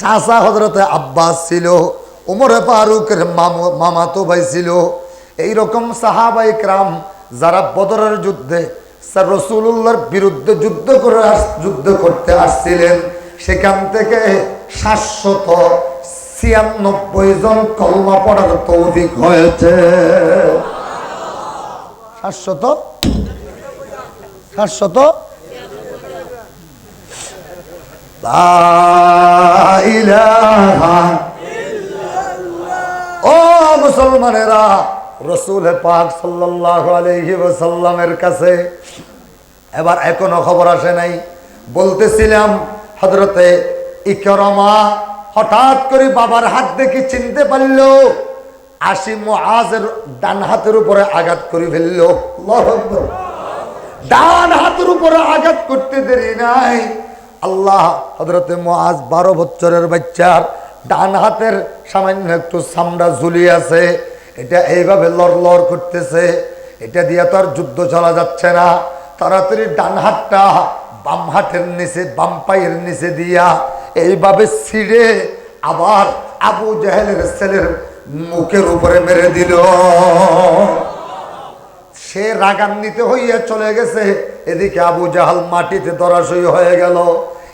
চাষা হজরতে আব্বাস ছিল, উমরে ফারুকের মামু- মামাতো ভাই ছিল। এইরকম সাহাবাই ক্রাম যারা বদরের যুদ্ধে স্যার রসুল্লাহর বিরুদ্ধে যুদ্ধ করে যুদ্ধ করতে আসছিলেন, সেখান থেকে সাতশত ছিয়ানব্বই জন কলমা পড়ার তৌফিক হয়েছে। সাতশত? সাতশত লা ইলাহা ও মুসলমানেরা, রসুল পাক সাল্লাল্লাহু আলাইহি ওয়াসাল্লামের কাছে এবার এখনও খবর আসে নাই। বলতেছিলাম হজরতে ইকরমা হঠাৎ করে বাবার হাত দেখে চিনতে পারল আশি মুআজের ডান হাতের উপরে আঘাত করে ফেলল। ডান হাতের উপরে আঘাত করতে দেরি নাই। আল্লাহ হজরতে মুআজ বারো বছরের বাচ্চার ডান হাতের সামান্য একটু চামড়া ঝুলিয়ে আছে। এটা এইভাবে লড় লড় করতেছে। এটা দিয়ে তো যুদ্ধ চলা যাচ্ছে না। তাড়াতাড়ি ডান হাতটা বাম হাতের নিচে, বাম পায়ের নিচে দিয়া এইভাবে ছিঁড়ে আবার আবু জাহেলের ছেলের মুখের উপরে মেরে দিল। সে রাগান্বিত হইয়া চলে গেছে। এদিকে আবু জাহাল মাটিতে দরাশই হয়ে গেল।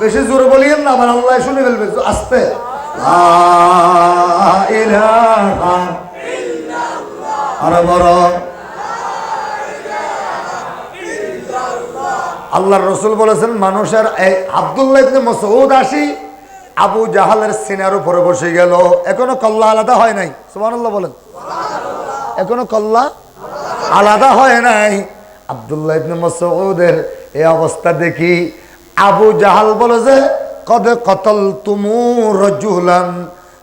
বেশি জোরে বলিয়েন না, আমার আল্লাহ শুনে ফেলবে আস্তে। আরও বড় আল্লাহর রসুল বলেছেন, মানুষের এই আব্দুল্লাহ আসি, আবু জাহালের সিনার উপরে বসে গেল। এখনও কল্লা আলাদা হয় নাই, সুবহানাল্লাহ বলেন। এখনও কল্লা আলাদা হয় নাই। আব্দুল্লাহ ইবনে মাসউদের এই অবস্থা দেখি আবু জাহাল বলে যে, কদে কতল তুমু রজুলান,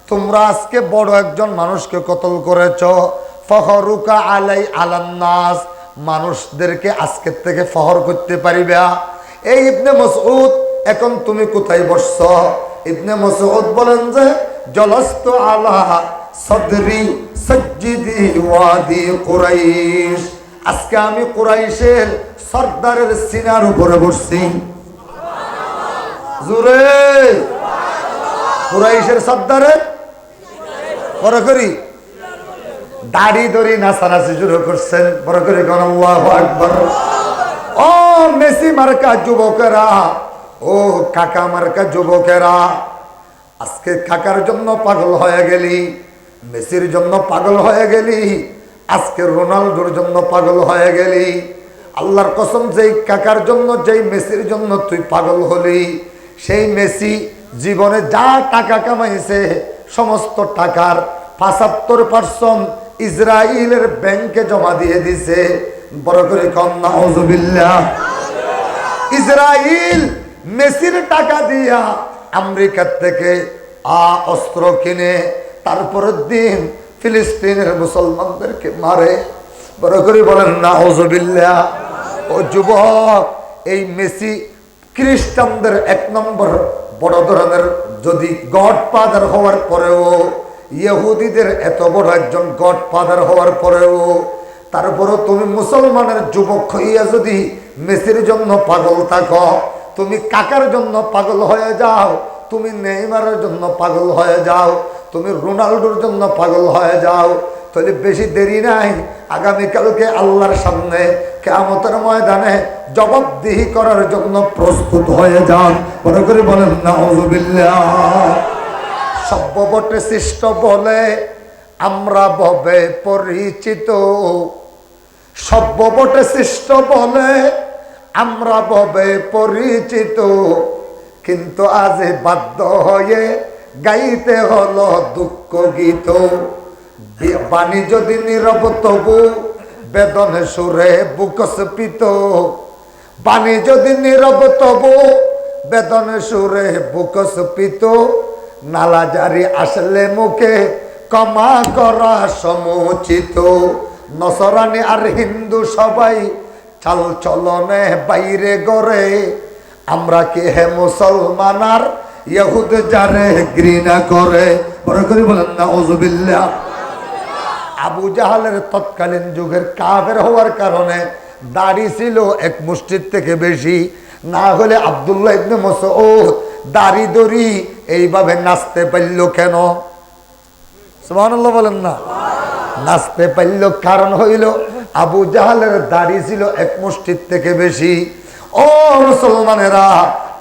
তোমরা আজকে বড় একজন মানুষকে কতল করেছ। ফহরুকা আলাই আলান্নাস মানুষদেরকে আজকের থেকে ফহর করতে পারিবা। এই ইবনে মসউদ, এখন তুমি কোথায় বসছ? ইবনে মসউদ বলেন যে, জলস্ত আলা সদরি সজ্জিদি ওয়াদি কুরাইশ। আজকে আমি কুরাইশের সর্দারের সিনার উপরে বসছি। জুরে। কুরাইশের সর্দারের বড় করি। দাড়ি দড়ি নাচানাচি শুরু করছেন। বড় করে গণাল্লাহু আকবার। ও মেসি মার্কা যুবকেরা, ও কাকা মার্কা যুবকেরা, আজকে কাকার জন্য পাগল হয়ে গেলি, মেসির জন্য পাগল হয়ে গেলি, আজকে রোনাল্ডোর জন্য পাগল হয়ে গেলি। আল্লাহর কসম, যেই কাকার জন্য, যেই মেসির জন্য তুই পাগল হলি সেই মেসি জীবনে যা টাকা কামাইছে, সমস্ত টাকার পাঁচাত্তর পার্সেন্ট ইসরায়েলের ব্যাংকে জমা দিয়ে দিছে। বড় করে না ইসরায়েল মেসির টাকা দিয়া আমেরিকার থেকে আ অস্ত্র কিনে, তারপরের দিন ফিলিস্তিনের মুসলমানদেরকে মারে। বড় করে বলেন না ও যুবক, এই মেসি খ্রিস্টানদের এক নম্বর বড় ধরনের, যদি গড ফাদার হওয়ার পরেও, ইহুদিদের এত বড় একজন গড ফাদার হওয়ার পরেও, তারপরও তুমি মুসলমানের যুবক হইয়া যদি মেসির জন্য পাগল থাকো, তুমি কাকার জন্য পাগল হয়ে যাও, তুমি নেইমারের জন্য পাগল হয়ে যাও, তুমি রোনাল্ডোর জন্য পাগল হয়ে যাও তাহলে বেশি দেরি নাই। আগামীকালকে আল্লাহর সামনে কেমতের ময়দানে জবাবদিহি করার জন্য প্রস্তুত হয়ে যান। মনে করে বলেন না সভ্যবটে সৃষ্ট বলে আমরা ভবে পরিচিত। সভ্যবটে সৃষ্ট বলে আমরা ভবে পরিচিত। কিন্তু আজ বাধ্য হয়ে গাইতে হলো দুঃখ গীত। বাণী যদি নীরব তবু বেদনে সুরে বুকস্পিত বাণী যদি নীরব তবু বেদনে সুরে বুকস্পিত নালা জারি আসলে মুখে কমা করা সমুচিত। নসরানি আর হিন্দু সবাই চাল চলনে বাইরে গড়ে। আমরা কি হে মুসলমান আর ইহুদ যারে ঘৃণা করে? বড় করে বলেন না ওজুবিল্লা আবু জাহালের তৎকালীন যুগের কাফের হওয়ার কারণে দাড়ি ছিল এক মুষ্টির থেকে বেশি। না হলে আবদুল্লাহ ইবনে মসউদ দাড়ি দড়ি এইভাবে নাচতে পারল কেন? বলেন না। নাচতে পারল কারণ হইল আবু জাহালের দাড়ি ছিল এক মুষ্টির থেকে বেশি। ও মুসলমানেরা,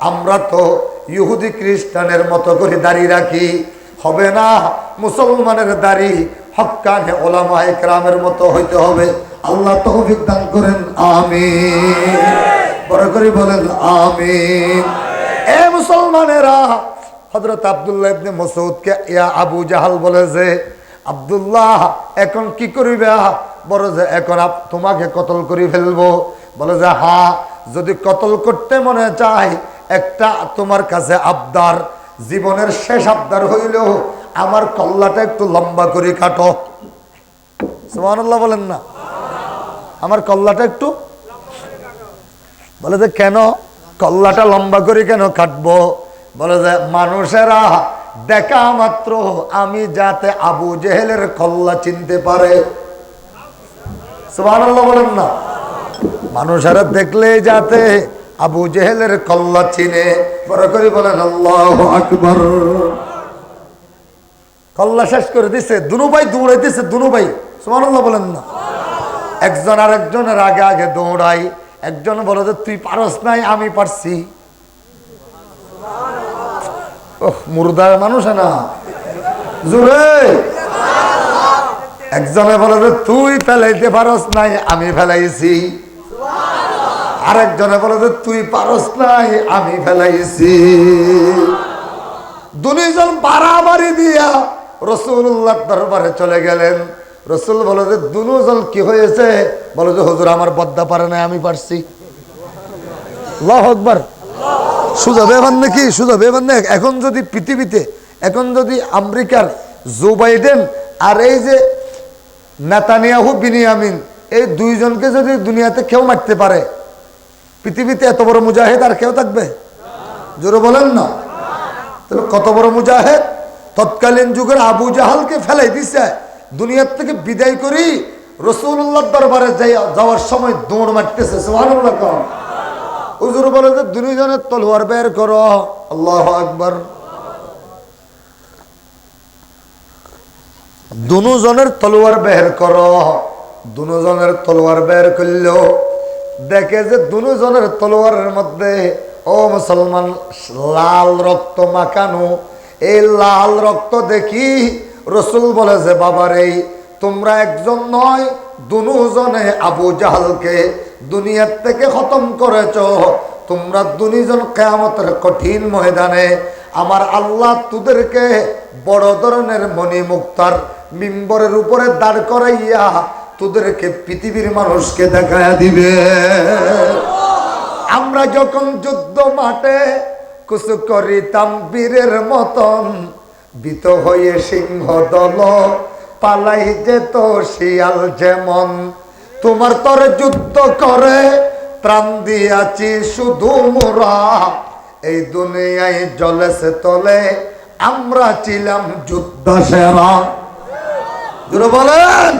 আমরা তো ইহুদি খ্রিস্টানের মতো করে দাড়ি রাখি। হবে না, মুসলমানের দাড়ি হক্কানে ওলামা একরামের মতো হইতে হবে। আল্লাহ তৌফিক দান করেন, আমিন। বড় করে বলেন আমি এ মুসলমানেরা, হযরত আব্দুল্লাহ ইবনে মসউদকে ইয়া আবু জাহাল বলে যে, আব্দুল্লাহ, এখন কি করিবে? বলে যে, এখন তোমাকে কতল করে ফেলব। বলে যে, হা, যদি কতল করতে মনে চায়, একটা তোমার কাছে আবদার, জীবনের শেষ আবদার হইল আমার কল্লাটা একটু লম্বা করে কাটো। সুবহানাল্লাহ বলেন না। আমার কল্লাটা একটু বলে যে, কেন? কল্লাটা লম্বা করে কেন কাটবো? বলে যে, মানুষেরা দেখা মাত্র আমি যাতে আবু জেহেলের কল্লা চিনতে পারে। সুবহানাল্লাহ বলেন না। মানুষেরা দেখলে যাতে আবু জেহেলের কল্লা চিনে। বড় করে বলেন, আল্লাহ আকবর। কল্লা শেষ করে দিছে দুনু ভাই দৌড়াইতেছে দুনু ভাই সুবহানাল্লাহ বলেন না। একজন আর একজনের আগে আগে দৌড়াই। একজন বলে যে, তুই পারস নাই, আমি পারছি। ওহ, মুর্দার মানুষ না। জুড়ে। একজনে বলে যে, তুই ফেলাইতে পারস নাই, আমি ফেলাইছি। আরেকজনে বলে যে, তুই পারস নাই, আমি ফেলাইছি। দুজন বাড়াবাড়ি দিয়া রসুল্লাহ দরবারে চলে গেলেন। রসুল বলে যে দুজন কি হয়েছে? বলে যে, হুজুর, আমার বদ্দা পারে না আমি পারছি। আল্লাহু আকবার। সুজা বেবান নাকি? সুজা বেবান না এখন যদি পৃথিবীতে, এখন যদি আমেরিকার জো বাইডেন আর এই যে নেতানিয়াহু বিনিয়ামিন, এই দুইজনকে যদি দুনিয়াতে কেউ মারতে পারে, পৃথিবীতে এত বড় মুজাহিদ আর কেউ থাকবে? জোরে বলেন না। কত বড় মুজাহিদ? তৎকালীন যুগের আবু জাহালকে ফেলাই দিছে। দুনিয়ার থেকে বিদায় করি রসুল্লাহ দরবারে যাওয়ার সময় দৌড় মারতেছে হুজুর বলে যে দুজনের তলোয়ার বের করো। আল্লাহ আকবার। দুজনের তলোয়ার বের দুজনের তলোয়ার বের করল দেখে যে দুজনের তলোয়ারের মধ্যে, ও মুসলমান, লাল রক্ত মাখানো এই লাল রক্ত দেখি রসুল বলে যে, বাবার এই তোমরা একজন নয়, দুজনে আবু জাহালকে দুনিয়ার থেকে খতম করেছ। তোমরা দুজন কেয়ামতের কঠিন ময়দানে আমার আল্লাহ তোদেরকে বড় ধরনের মণি মুক্তার মিম্বরের উপরে দাঁড় করাইয়া তোদেরকে পৃথিবীর মানুষকে দেখায়া দিবে। আমরা যখন যুদ্ধ মাঠে কুসু করিতাম বীরের মতন, বিত হয়ে সিংহ দল পালাই যেত শিয়াল যেমন। তোমার তর যুদ্ধ করে প্রাণ দিয়াছি শুধু মোরা। এই দুনিয়ায় জলেছে তলে আমরা ছিলাম যুদ্ধ সেরা। বলেন।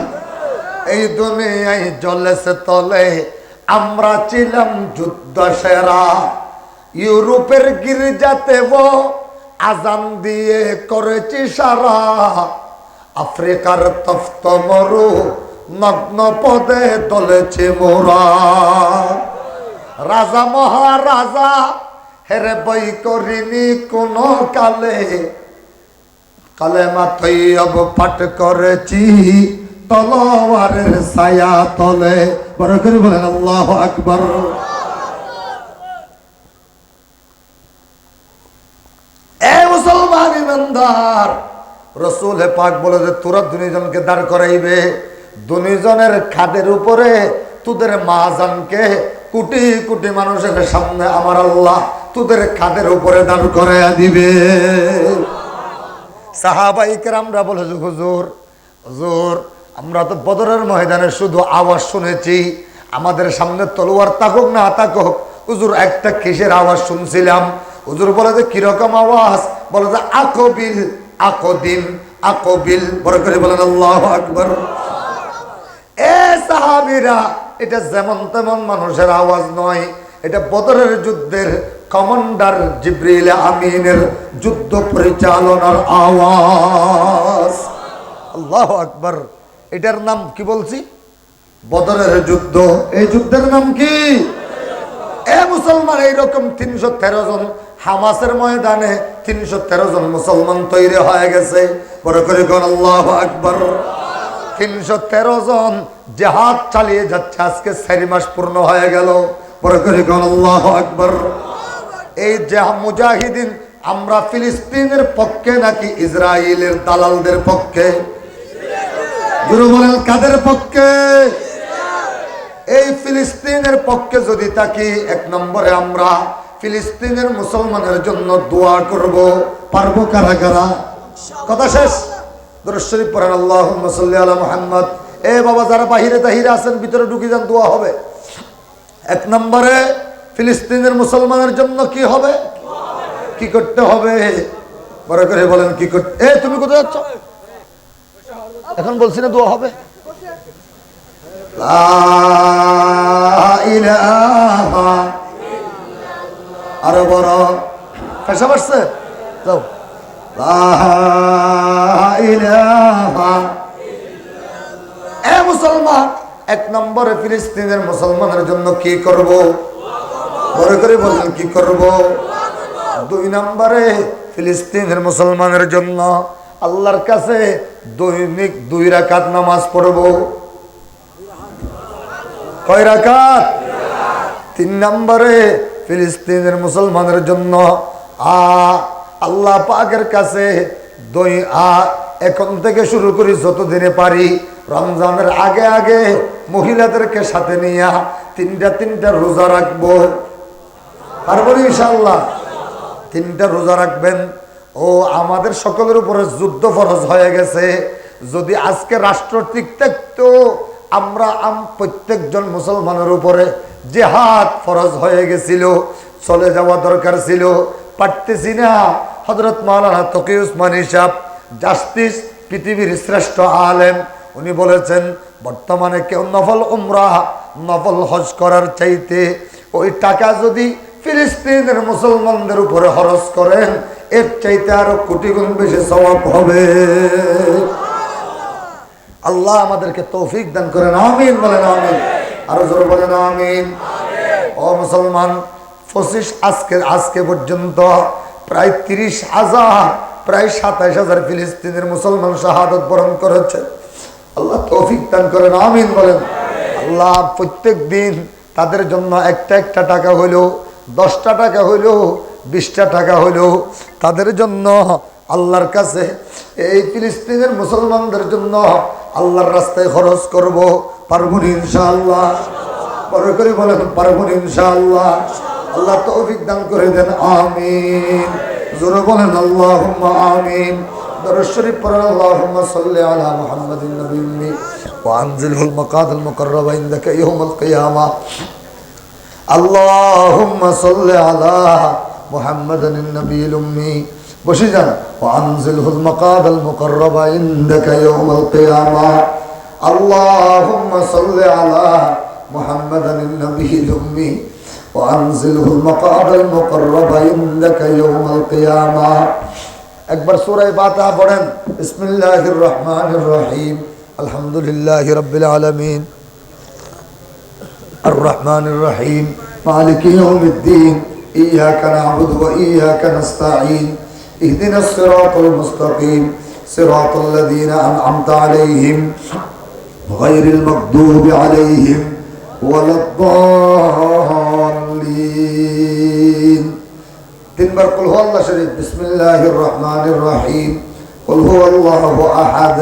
এই দুনিয়ায় জলেছে তলে আমরা ছিলাম যুদ্ধ সেরা। ইউরোপের গির্জাতে আজান দিয়ে করেছি সারা। আফ্রিকার তফত মরু নগ্ন পদে তলেছে মোরা। রাজা মহারাজা, হেরে বই করিনি কোন কালে। কালেমা তৈয়ব পাঠ করেছি তলোয়ারের ছায়া তলে। বড় করে বলেন, আল্লাহ আকবর এ মুসলমান ইমানদার রসুল পাক বলে যে, তোরা দুজনকে দাঁড় করাইবে। দুজনের খাদের উপরে তোদের মাজানকে কোটি কোটি মানুষের সামনে আমার আল্লাহ তোদের খাদের উপরে দাঁড় করাইয়া দিবে। সাহাবাইকের আমরা বলে হুজুর হুজুর, আমরা তো বদরের ময়দানে শুধু আওয়াজ শুনেছি। আমাদের সামনে তলোয়ার তাকুক না তাকুক, হুজুর, একটা কিসের আওয়াজ শুনছিলাম? হুজুর বলে যে কীরকম আওয়াজ? বলে যে, আকবিল আকদিন আকবিল। বড় করে বলেন, আল্লাহ আকবর। এ সাহাবিরা, এটা যেমন তেমন মানুষের আওয়াজ নয়। এটা বদরের যুদ্ধের কমান্ডার জিব্রিল আমিনের যুদ্ধ পরিচালনার আওয়াজ। আল্লাহ আকবর। এটার নাম কি বলছি? বদরের যুদ্ধ। এই যুদ্ধের নাম কি? এ মুসলমান, এইরকম তিনশো তেরো জন হামাসের ময়দানে তিনশো তেরো জন মুসলমান তৈরি হয়ে গেছে। বড় করে আকবর। তিনশো তেরো জন জেহাদ চালিয়ে যাচ্ছে, আজকে চারি মাস পূর্ণ হয়ে গেল। বড় করে আকবর। এই যে মুজাহিদিন, আমরা ফিলিস্তিনের পক্ষে নাকি ইসরায়েলের দালালদের পক্ষে? কাদের পক্ষে? এই ফিলিস্তিনের পক্ষে যদি থাকি, এক নম্বরে আমরা ফিলিস্তিনের মুসলমানের জন্য দোয়া করব। পারব কারা কারা কথা শেষ। দরশ্বরী পড়েন আল্লাহ আলা মোহাম্মদ। এ বাবা, যারা বাহিরে তাহিরে আছেন, ভিতরে ঢুকে যান, দোয়া হবে। এক নম্বরে, ফিলিস্তিনের মুসলমানের জন্য কি হবে? কি করতে হবে? বড় করে বলেন, কি করতে এ, তুমি কোথায় যাচ্ছ? এখন বলছি না, দোয়া হবে। লা ইলাহা আরও বড়। পেশা বাড়ছে? যাও। এ মুসলমান, এক নম্বরে ফিলিস্তিনের মুসলমানের জন্য কি করব? বড় করে বললেন কি করব? দুই নম্বরে ফিলিস্তিনের মুসলমানের জন্য আল্লাহর কাছে দৈনিক দুই রাকাত নামাজ পড়ব। কয় রাকাত? তিন নম্বরে ফিলিস্তিনের মুসলমানের জন্য। আ, আল্লাহ পাকের কাছে দই আ এখন থেকে শুরু করি যতদিনে পারি। রমজানের আগে আগে মহিলাদেরকে সাথে নিয়ে তিনটা তিনটা রোজা রাখব। পারব ইনশাল্লাহ তিনটা রোজা রাখবেন। ও, আমাদের সকলের উপরে যুদ্ধ ফরজ হয়ে গেছে। যদি আজকে রাষ্ট্র ঠিক থাকতো আমরা আম- প্রত্যেকজন মুসলমানের উপরে জেহাদ ফরজ হয়ে গেছিল, চলে যাওয়া দরকার ছিল। পারতেছি না হজরত মাওলানা তকি উসমান হিসাব জাস্টিস পৃথিবীর শ্রেষ্ঠ আলেম, উনি বলেছেন, বর্তমানে কেউ নফল উমরা, নফল হজ করার চাইতে ওই টাকা যদি ফিলিস্তিনের মুসলমানদের উপরে খরচ করেন, এর চাইতে আরও কোটি গুণ বেশি সওয়াব হবে। আল্লাহ আমাদেরকে তৌফিক দান করেন, আমিন বলেন, আমিন। আরও জোর বলেন, আমিন। ও মুসলমান, পঁচিশ আজকে আজকে পর্যন্ত প্রায় তিরিশ হাজার, প্রায় সাতাইশ হাজার ফিলিস্তিনের মুসলমান শাহাদত বরণ করেছে। আল্লাহ তৌফিক দান করেন, আমিন বলেন। আল্লাহ প্রত্যেক দিন তাদের জন্য একটা একটা টাকা হইলেও দশটা টাকা হইলেও বিশটা টাকা হইলেও তাদের জন্য আল্লাহর কাছে এই ফিলিস্তিনের মুসলমানদের জন্য আল্লাহর রাস্তায় খরচ করব, পারব ইনশাআল্লাহ। বড় করে বলেন, পারব ইনশাআল্লাহ। আল্লাহ তো দান করে দেন, আমিন। জোরে বলেন আল্লাহ আমিন। দরশ্বরী আল্লাহ আল্লাহুম্মা সাল্লি আলা মুহাম্মাদিন নবিয়্যি ওয়া আনজিলহুল মাকাদাল মুকাররাবা ইনদাকা ইয়াউমাল কিয়ামা। আল্লাহুম্মা সাল্লি আলা মুহাম্মাদান নবিয়্যিল উম্মী। النبي الأمي بشجنا وأنزله المقاد المقرب عندك يوم القيامة اللهم صل على محمد النبي الأمي وأنزله المقاد المقرب عندك يوم القيامة একবার সূরা ফাতিহা পড়েন বিসমিল্লাহির রহমানির রহিম আলহামদুলিল্লাহি রাব্বিল আলামিন الرحمن الرحيم مالك يوم الدين إياك نعبد وإياك نستعين اهدنا الصراط المستقيم. صراط الذين أنعمت عليهم غير المغضوب عليهم ولا الضالين. تنبر قل هو الله شريف. بسم الله الرحمن الرحيم. قل هو الله أحد.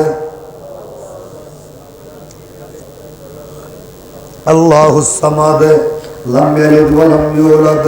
الله الصمد. لم يلد ولم يولد.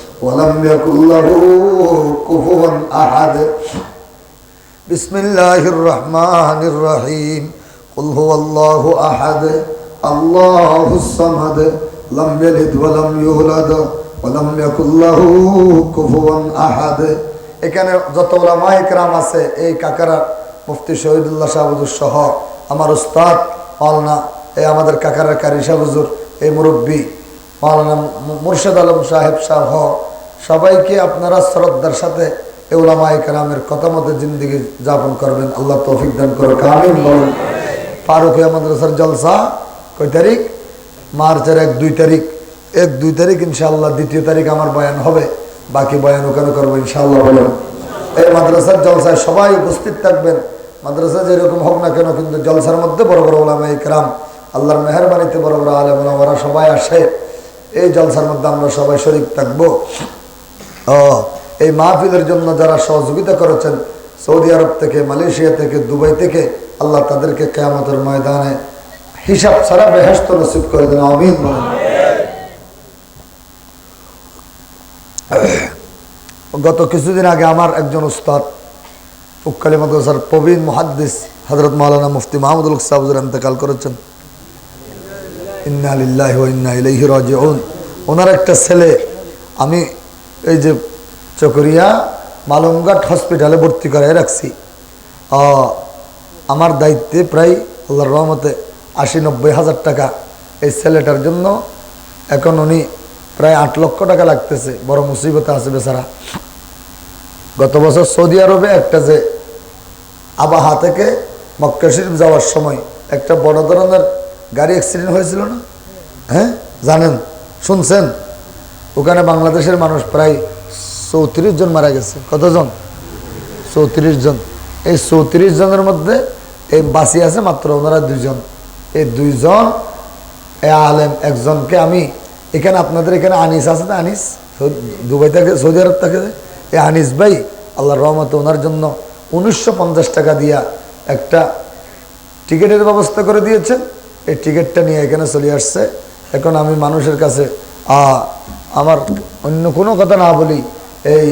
ولم يكن له كفوا أحد بسم الله الرحمن الرحيم قل هو الله أحد الله الصمد لم يلد ولم يولد ولم يكن له كفوا أحد এখানে যত ওলামা একরাম আছে এই কাকারা মুফতি শহীদুল্লাহ শাহবুজুর সহ আমার উস্তাদ মাওলানা এই আমাদের কাকারা কারি শাহবুজুর এই মুরব্বী মাওলানা মুর্শেদ আলম সাহেব সহ সবাইকে আপনারা শ্রদ্ধার সাথে এই ওলামা একরামের কথা মতো জিন্দিগি যাপন করবেন। আল্লাহ তৌফিক দান করে কামিন বলেন। ফারুকিয়া মাদ্রাসার জলসা কয় তারিখ? মার্চের এক, দুই তারিখ। এক, দুই তারিখ ইনশাআল্লাহ দ্বিতীয় তারিখ আমার বয়ান হবে। বাকি বয়ান ওখানে করব ইনশাআল্লাহ বলেন। এই মাদ্রাসার জলসায় সবাই উপস্থিত থাকবেন। মাদ্রাসা যেরকম হোক না কেন, কিন্তু জলসার মধ্যে বড় বড় ওলামা ইকরাম আল্লাহর মেহরবানিতে বড় বড় আলেম ওরা সবাই আসে। এই জলসার মধ্যে আমরা সবাই শরিক থাকব। ও, এই মাহফিলের জন্য যারা সহযোগিতা করেছেন, সৌদি আরব থেকে, মালয়েশিয়া থেকে, দুবাই থেকে, আল্লাহ তাদেরকে কেয়ামতের ময়দানে হিসাব ছাড়া বেহেস্ত নসিব করে দেন, আমিন গত কিছুদিন আগে আমার একজন উস্তাদ উক্কালী মাদ্রাসার প্রবীণ মুহাদ্দিস হজরত মাওলানা মুফতি মাহমুদুল সাহুজুর ইন্তেকাল করেছেন। ইন্না আলিল্লাহ ইন্না ইলাইহি রাজিউন। ওনার একটা ছেলে, আমি এই যে চকরিয়া মালুমঘাট হসপিটালে ভর্তি করাই রাখছি। আমার দায়িত্বে প্রায় আল্লাহর রহমতে আশি নব্বই হাজার টাকা এই ছেলেটার জন্য। এখন উনি প্রায় আট লক্ষ টাকা লাগতেছে, বড় মুসিবতে আছে বেচারা। গত বছর সৌদি আরবে একটা যে আবাহা থেকে মক্কা শরীফ যাওয়ার সময় একটা বড় ধরনের গাড়ি অ্যাক্সিডেন্ট হয়েছিল না? হ্যাঁ? জানেন? শুনছেন? ওখানে বাংলাদেশের মানুষ প্রায় চৌত্রিশ জন মারা গেছে। কতজন? চৌত্রিশ জন। এই চৌত্রিশ জনের মধ্যে এই বাসি আছে মাত্র ওনারা দুইজন। এই দুইজন, এ আলেম একজনকে আমি এখানে আপনাদের এখানে আনিস আছে না আনিস? দুবাই থাকে, সৌদি আরব থাকে এই আনিস ভাই আল্লাহ রহমতে ওনার জন্য উনিশশো পঞ্চাশ টাকা দিয়া একটা টিকিটের ব্যবস্থা করে দিয়েছেন। এই টিকিটটা নিয়ে এখানে চলে আসছে। এখন আমি মানুষের কাছে আমার অন্য কোনো কথা না বলি এই